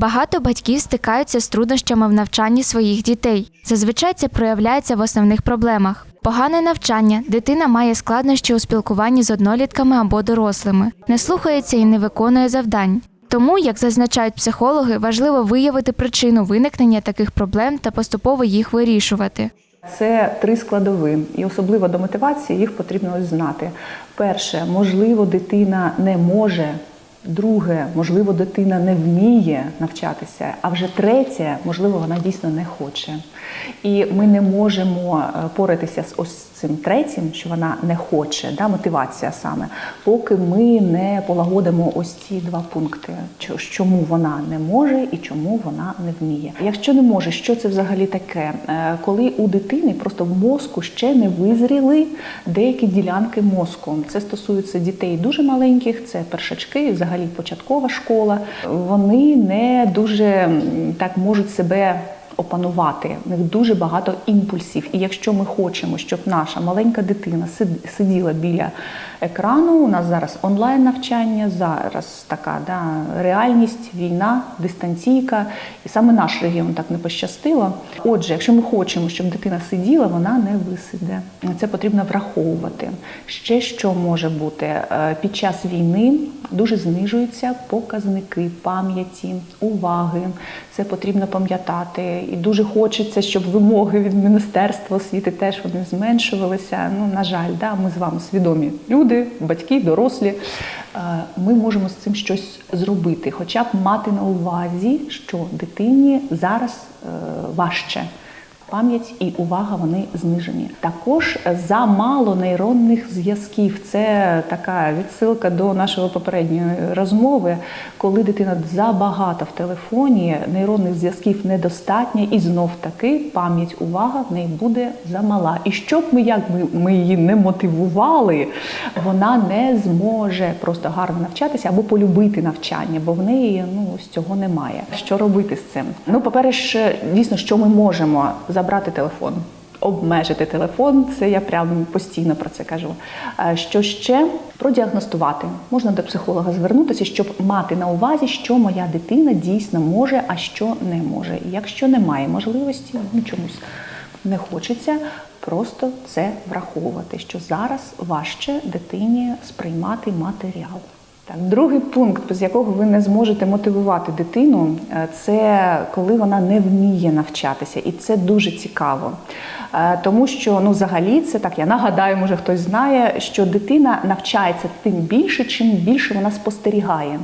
Багато батьків стикаються з труднощами в навчанні своїх дітей. Зазвичай це проявляється в основних проблемах. Погане навчання, дитина має складнощі у спілкуванні з однолітками або дорослими, не слухається і не виконує завдань. Тому, як зазначають психологи, важливо виявити причину виникнення таких проблем та поступово їх вирішувати. Це три складові, і особливо до мотивації їх потрібно знати. Перше, можливо, дитина не може. Друге, можливо, дитина не вміє навчатися. А вже третє, можливо, вона дійсно не хоче. І ми не можемо е, поратися з ось цим третім, що вона не хоче, да, мотивація саме, поки ми не полагодимо ось ці два пункти, чому вона не може і чому вона не вміє. Якщо не може, що це взагалі таке? Е, Коли у дитини просто в мозку ще не визріли деякі ділянки мозку. Це стосується дітей дуже маленьких, це першачки, взагалі початкова школа. Вони не дуже так можуть себе опанувати. В них дуже багато імпульсів. І якщо ми хочемо, щоб наша маленька дитина сиділа біля екрану, у нас зараз онлайн навчання, зараз така да, реальність, війна, дистанційка, і саме наш регіон так не пощастило. Отже, якщо ми хочемо, щоб дитина сиділа, вона не висиде. Це потрібно враховувати. Ще що може бути Е, під час війни дуже знижуються показники пам'яті, уваги. Це потрібно пам'ятати. І дуже хочеться, щоб вимоги від Міністерства освіти теж вони зменшувалися. Ну, на жаль, да, ми з вами свідомі люди, батьки, дорослі. Е, Ми можемо з цим щось зробити, хоча б мати на увазі, що дитині зараз е, важче. Пам'ять і увага вони знижені. Також замало нейронних зв'язків. Це така відсилка до нашої попередньої розмови, коли дитина забагато в телефоні, нейронних зв'язків недостатньо, і знов таки пам'ять, увага в неї буде замала. І щоб ми як ми, ми її не мотивували, вона не зможе просто гарно навчатися або полюбити навчання, бо в неї ну ось цього немає. Що робити з цим? Ну, по-перше, дійсно, що ми можемо забрати телефон. Обмежити телефон, це я прям постійно про це кажу. Е, Що ще продіагностувати? Можна до психолога звернутися, щоб мати на увазі, що моя дитина дійсно може, а що не може. І якщо немає можливості, ну чомусь не хочеться, просто це враховувати, що зараз важче дитині сприймати матеріал. Так, другий пункт, без якого ви не зможете мотивувати дитину, е, це коли вона не вміє навчатися, і це дуже цікаво. Е, Тому що ну, взагалі це так, я нагадаю, може хтось знає, що дитина навчається тим більше, чим більше вона спостерігає.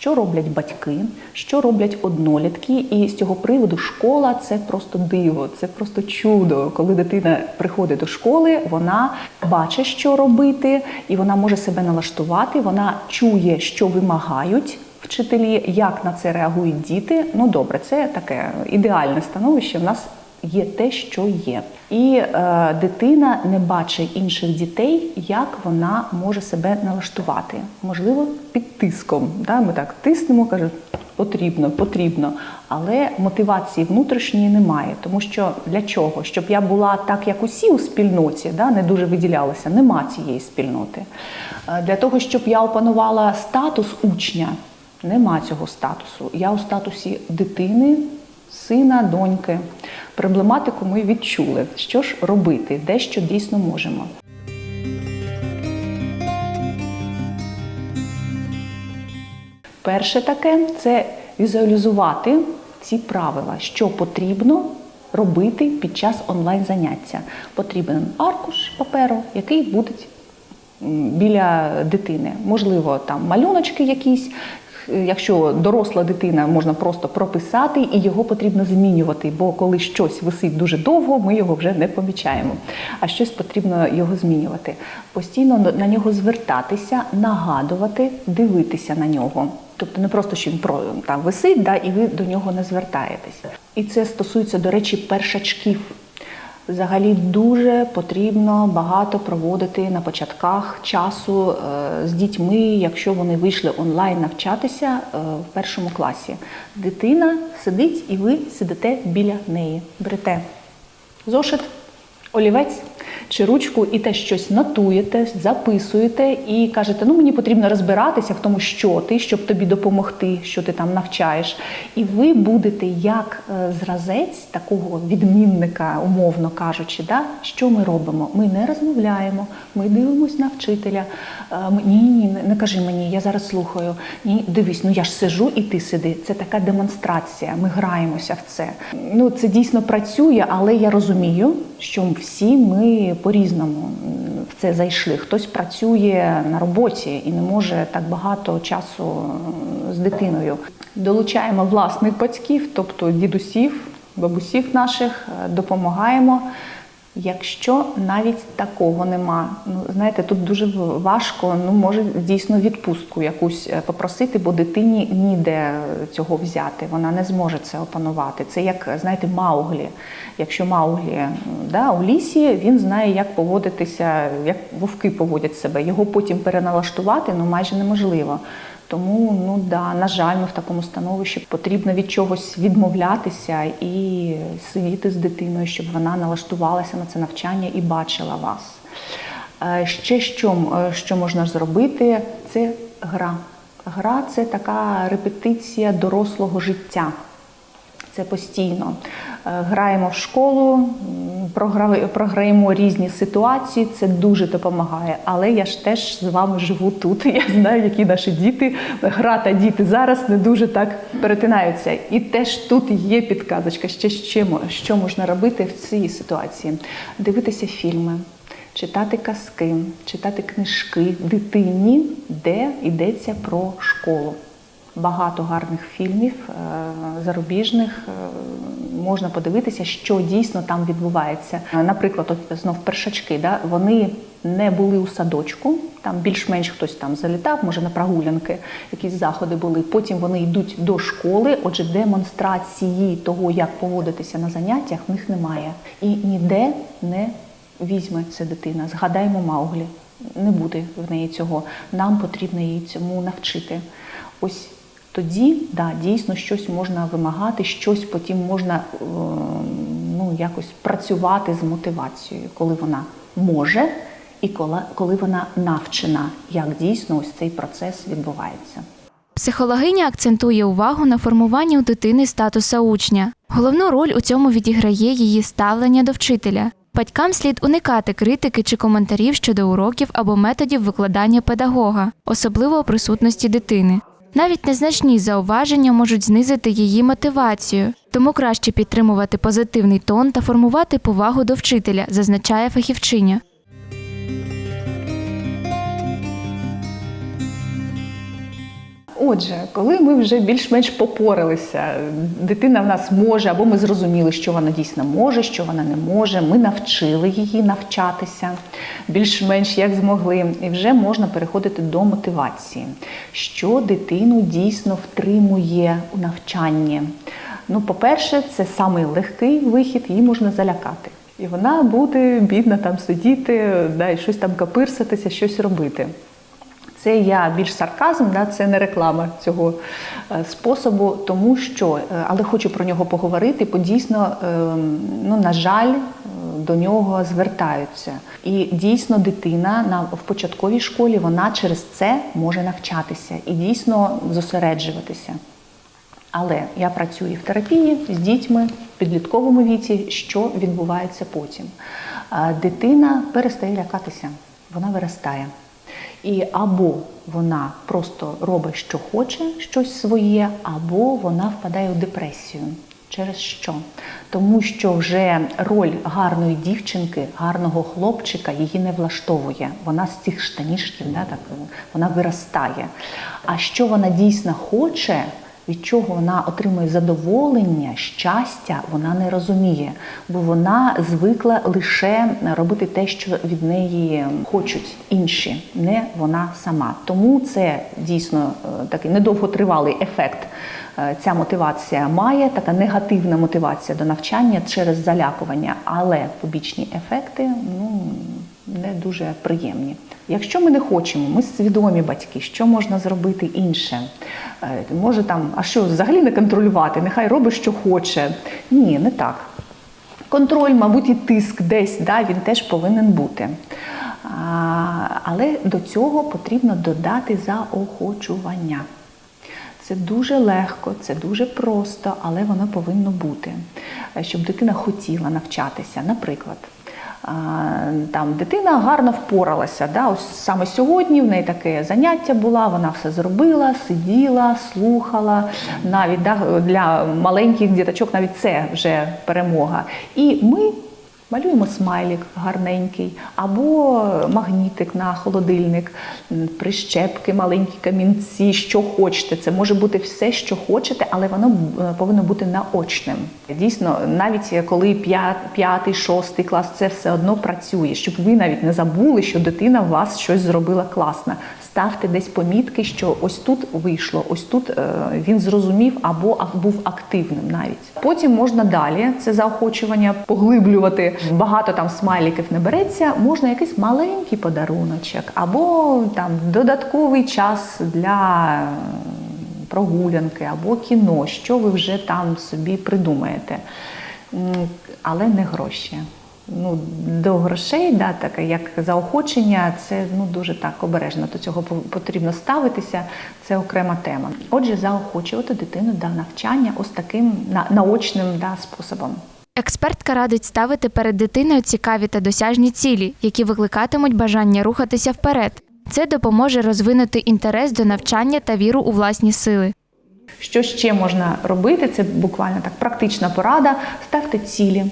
Що роблять батьки, що роблять однолітки, і з цього приводу школа це просто диво, це просто чудо. Коли дитина приходить до школи, вона бачить, що робити, і вона може себе налаштувати. Вона чує, що вимагають вчителі, як на це реагують діти. Ну добре, це таке ідеальне становище. В нас є те, що є. І е, дитина не бачить інших дітей, як вона може себе налаштувати. Можливо, під тиском. Да? Ми так тиснемо, кажуть, потрібно, потрібно. Але мотивації внутрішньої немає. Тому що для чого? Щоб я була так, як усі у спільноті, да? не дуже виділялася, нема цієї спільноти. Е, Для того, щоб я опанувала статус учня, нема цього статусу. Я у статусі дитини, сина, доньки. Проблематику ми відчули. Що ж робити? Дещо дійсно можемо. Перше таке це візуалізувати ці правила, що потрібно робити під час онлайн заняття. Потрібен аркуш паперу, який буде біля дитини. Можливо, там малюночки якісь. Якщо доросла дитина, можна просто прописати, і його потрібно змінювати, бо коли щось висить дуже довго, ми його вже не помічаємо. А щось потрібно його змінювати. Постійно на- нього звертатися, нагадувати, дивитися на нього. Тобто не просто що він там висить, да, і ви до нього не звертаєтеся. І це стосується, до речі, першачків. Взагалі дуже потрібно багато проводити на початках часу е, з дітьми, якщо вони вийшли онлайн навчатися е, в першому класі. Дитина сидить і ви сидите біля неї. Берете зошит, олівець чи ручку і те щось нотуєте, записуєте і кажете, ну мені потрібно розбиратися в тому, що ти, щоб тобі допомогти, що ти там навчаєш. І ви будете як е, зразець такого відмінника, умовно кажучи, да? що ми робимо? Ми не розмовляємо, ми дивимось на вчителя. Е, Ні, ні, не, кажи мені, я зараз слухаю. Ні, дивись, ну я ж сижу і ти сиди. Це така демонстрація. Ми граємося в це. Ну це дійсно працює, але я розумію, що всі ми по-різному в це зайшли. Хтось працює на роботі і не може так багато часу з дитиною. Долучаємо власних батьків, тобто дідусів, бабусів наших, е, допомагаємо. Якщо навіть такого нема, ну знаєте, тут дуже важко, ну може дійсно відпустку якусь е, попросити, бо дитині ніде цього взяти. Вона не зможе це опанувати. Це як знаєте, Мауглі. Якщо Мауглі да, у лісі, він знає, як поводитися, як вовки поводять себе. Його потім переналаштувати ну майже неможливо. Тому, ну да, на жаль, ми в такому становищі потрібно від чогось відмовлятися і сидіти з дитиною, щоб вона налаштувалася на це навчання і бачила вас. Е, Ще що, е, що можна зробити, це гра. Гра це така репетиція дорослого життя. Це постійно. Е, Граємо в школу, програємо різні ситуації, це дуже допомагає. Але я ж теж з вами живу тут. Я знаю, які наші діти, гра та діти зараз не дуже так перетинаються. І теж тут є підказочка, ще що можна робити в цій ситуації: дивитися фільми. Читати казки, читати книжки дитині, де йдеться про школу багато гарних фільмів е, зарубіжних. е, Можна подивитися, що дійсно там відбувається. Е, Наприклад, от знов першачки, да, вони не були у садочку, там більш-менш хтось там залітав, може на прогулянки, якісь заходи були. Потім вони йдуть до школи. Отже, демонстрації того, як поводитися на заняттях, в них немає. І ніде не візьме це дитина. Згадаймо Мауглі. Не буде в неї цього. Нам потрібно її цьому навчити. Ось тоді да, дійсно щось можна вимагати, щось потім можна е, ну, якось працювати з мотивацією, коли вона може і коли, коли вона навчена, як дійсно ось цей процес відбувається. Психологиня акцентує увагу на формуванні у дитини статуса учня. Головну роль у цьому відіграє її ставлення до вчителя. Батькам слід уникати критики чи коментарів щодо уроків або методів викладання педагога, особливо у присутності дитини. Навіть незначні зауваження можуть знизити її мотивацію, тому краще підтримувати позитивний тон та формувати повагу до вчителя, зазначає фахівчиня. Отже, коли ми вже більш-менш попоралися, дитина в нас може, або ми зрозуміли, що вона дійсно може, що вона не може. Ми навчили її навчатися більш-менш як змогли, і вже можна переходити до мотивації, що дитину дійсно втримує у навчанні. Ну, по-перше, це самий легкий вихід, її можна залякати. І вона буде бідна там сидіти, да, і щось там капирсатися, щось робити. Це я більш сарказм, да, це не реклама цього е, способу, тому що, е, але хочу про нього поговорити, бо дійсно, е, ну, на жаль, е, до нього звертаються. І дійсно дитина на, в початковій школі вона через це може навчатися і дійсно зосереджуватися. Але я працюю в терапії з дітьми в підлітковому віці, що відбувається потім. Дитина перестає лякатися, вона виростає. І або вона просто робить, що хоче, щось своє, або вона впадає у депресію. Через що? Тому що вже роль гарної дівчинки, гарного хлопчика її не влаштовує. Вона з цих штанішків, да, так, вона виростає. А що вона дійсно хоче, від чого вона отримує задоволення, щастя, вона не розуміє, бо вона звикла лише робити те, що від неї хочуть інші, не вона сама. Тому це дійсно е, такий недовготривалий ефект. Е, Ця мотивація має така негативна мотивація до навчання через залякування, але побічні ефекти ну не дуже приємні. Якщо ми не хочемо, ми свідомі батьки, що можна зробити інше? Е, Може там, а що взагалі не контролювати? Нехай робить, що хоче. Ні, не так. Контроль, мабуть, і тиск десь да, він теж повинен бути. А, але до цього потрібно додати заохочування. Це дуже легко, це дуже просто, але воно повинно бути, щоб дитина хотіла навчатися. Наприклад, там дитина гарно впоралася. Да? Ось саме сьогодні в неї таке заняття була, вона все зробила, сиділа, слухала. Навіть да, для маленьких діточок навіть це вже перемога. І ми Малюємо смайлик гарненький, або магнітик на холодильник, прищепки, маленькі камінці, що хочете. Це може бути все, що хочете, але воно е, повинно бути наочним. Дійсно, навіть коли п'ятий, шостий клас, це все одно працює, щоб ви навіть не забули, що дитина у вас щось зробила класно. Ставте десь помітки, що ось тут вийшло, ось тут е, він зрозумів або був активним навіть. Потім можна далі це заохочування поглиблювати. Багато там смайликів не береться. Можна якийсь маленький подаруночок, або там додатковий час для прогулянки, або кіно, що ви вже там собі придумаєте. Але не гроші ну, до грошей, да, таке як заохочення, це ну, дуже так обережно. До цього потрібно ставитися, це окрема тема. Отже, заохочувати дитину до навчання ось таким на- наочним да, способом. Експертка радить ставити перед дитиною цікаві та досяжні цілі, які викликатимуть бажання рухатися вперед. Це допоможе розвинути інтерес до навчання та віру у власні сили. Що ще можна робити? Це буквально так практична порада. Ставте цілі.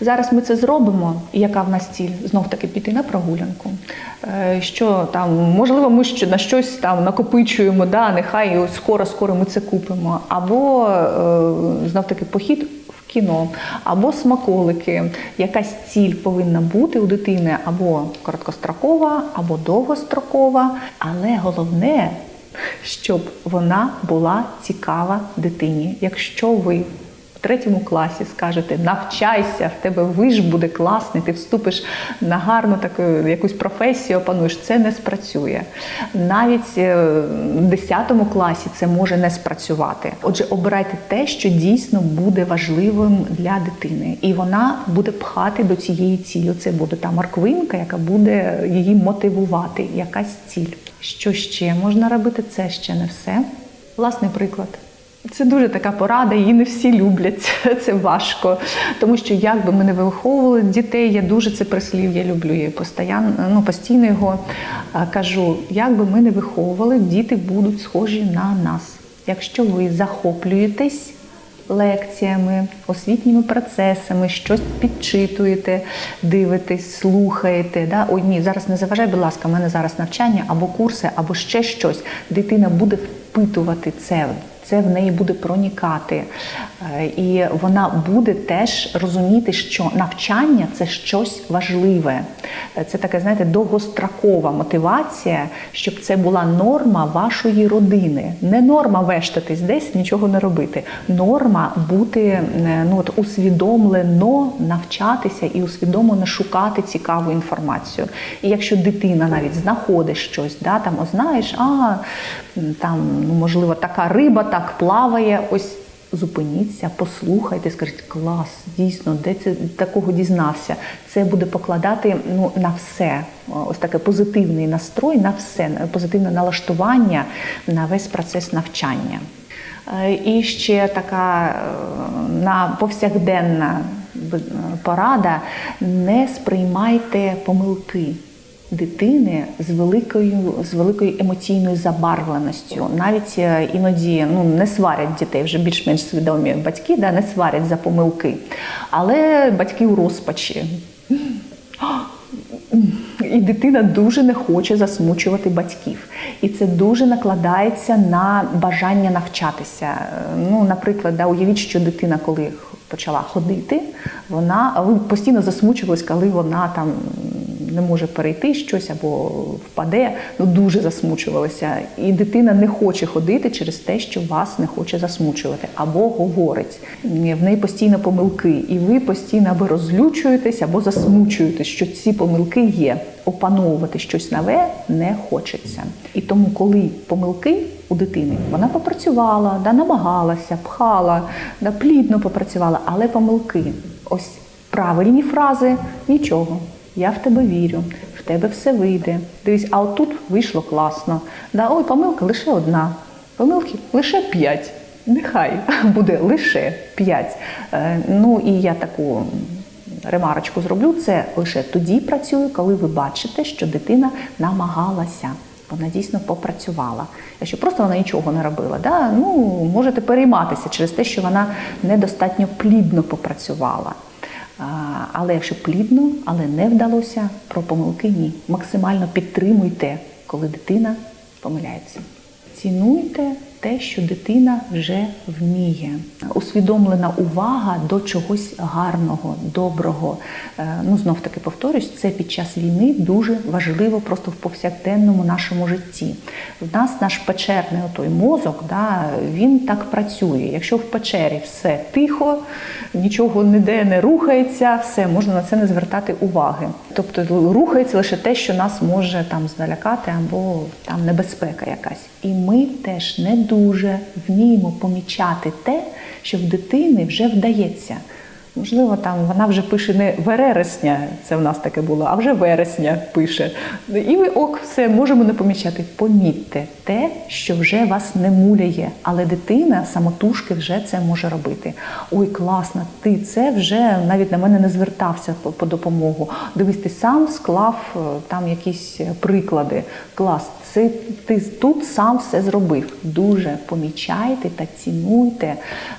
Зараз ми це зробимо. І яка в нас ціль? Знов таки піти на прогулянку. Е, Що там, можливо, ми ще на щось там накопичуємо, да, нехай скоро, скоро ми це купимо. Або е, знов таки похід в кіно, або смаколики. Якась ціль повинна бути у дитини або короткострокова, або довгострокова. Але головне, щоб вона була цікава дитині. Якщо ви третьому класі скажете навчайся, в тебе виш буде класний, ти вступиш на гарну таку якусь професію, опануєш, це не спрацює. Навіть е, в 10 класі це може не спрацювати. Отже, обирайте те, що дійсно буде важливим для дитини, і вона буде пхати до цієї цілі. Це буде та морквинка, яка буде її мотивувати, якась ціль. Що ще можна робити? Це ще не все. Власний приклад. Це дуже така порада, її не всі люблять. Це важко. Тому що як би ми не виховували дітей, я дуже це прислів'я люблю. Я постійно, ну, постійно його кажу. Як би ми не виховували, діти будуть схожі на нас. Якщо ви захоплюєтесь лекціями, освітніми процесами, щось підчитуєте, дивитесь, слухаєте. Да? Ой, ні, зараз не заважай, будь ласка, в мене зараз навчання або курси, або ще щось. Дитина буде впитувати це. Це в неї буде пронікати, Е, і вона буде теж розуміти, що навчання це щось важливе. Е, Це така, знаєте, довгострокова мотивація, щоб це була норма вашої родини. Не норма вештатись десь, нічого не робити. Норма бути е, ну, от, усвідомлено навчатися і усвідомлено шукати цікаву інформацію. І якщо дитина навіть знаходить щось, да, там, о, знаєш, а там, ну, можливо, така риба так плаває, ось. Зупиніться, послухайте, скажіть, клас, дійсно, де це такого дізнався. Це буде покладати ну, на все. Ось таке позитивний настрой на все, позитивне налаштування на весь процес навчання. Е, І ще така е, на повсякденна порада: не сприймайте помилки дитини з великою, з великою емоційною забарвленістю. Навіть е, іноді ну, не сварять дітей, вже більш-менш свідомі батьки, да, не сварять за помилки. Але батьки у розпачі. І дитина дуже не хоче засмучувати батьків. І це дуже накладається на бажання навчатися. Ну, наприклад, да, уявіть, що дитина, коли почала ходити, вона постійно засмучувались, коли вона там не може перейти щось або впаде, ну дуже засмучувалися. І дитина не хоче ходити через те, що вас не хоче засмучувати, або говорить. В неї постійно помилки, і ви постійно або розлючуєтесь, або засмучуєтесь, що ці помилки є. Опановувати щось нове не хочеться. І тому, коли помилки у дитини, вона попрацювала, да, намагалася, пхала, да, плідно попрацювала, але помилки. Ось правильні фрази нічого. Я в тебе вірю, в тебе все вийде. Дивись, а отут вийшло класно. Да, ой, помилка лише одна. Помилки лише п'ять. Нехай буде лише п'ять. Е, Ну і я таку ремарочку зроблю. Це лише тоді працює, коли ви бачите, що дитина намагалася. Вона дійсно попрацювала. Якщо просто вона нічого не робила, да, ну можете перейматися через те, що вона недостатньо плідно попрацювала. Але якщо плідно, але не вдалося, про помилки ні. Максимально підтримуйте, коли дитина помиляється. Цінуйте те, що дитина вже вміє. Усвідомлена увага до чогось гарного, доброго. Е, Ну, знов таки повторюсь, це під час війни дуже важливо просто в повсякденному нашому житті. В нас наш печерний отой мозок, да, він так працює. Якщо в печері все тихо, нічого ніде не рухається, все можна на це не звертати уваги. Тобто рухається лише те, що нас може там залякати або там небезпека якась. І ми теж не дуже вміємо помічати те, що в дитини вже вдається. Можливо, там вона вже пише не вересня, це в нас таке було, а вже вересня пише. І ви ок, все можемо не помічати. Помітьте те, що вже вас не муляє, але дитина самотужки вже це може робити. Ой, класно, ти це вже навіть на мене не звертався по, по допомогу. Дивись, ти сам склав е, там якісь приклади. Клас, це ти тут сам все зробив. Дуже помічайте та цінуйте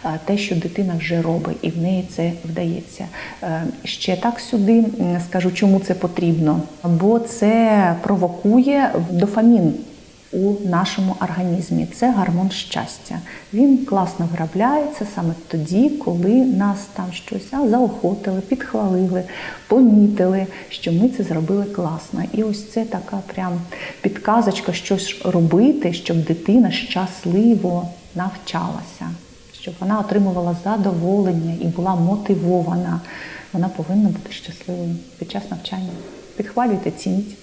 е, те, що дитина вже робить, і в неї це вдається. Е, Ще так сюди скажу, чому це потрібно, бо це провокує дофамін. У нашому організмі це гормон щастя. Він класно виробляється саме тоді, коли нас там щось а, заохотили, підхвалили, помітили, що ми це зробили класно. І ось це така прям підказочка, щось робити, щоб дитина щасливо навчалася, щоб вона отримувала задоволення і була мотивована. Вона повинна бути щасливою під час навчання. Підхвалюйте, цініть.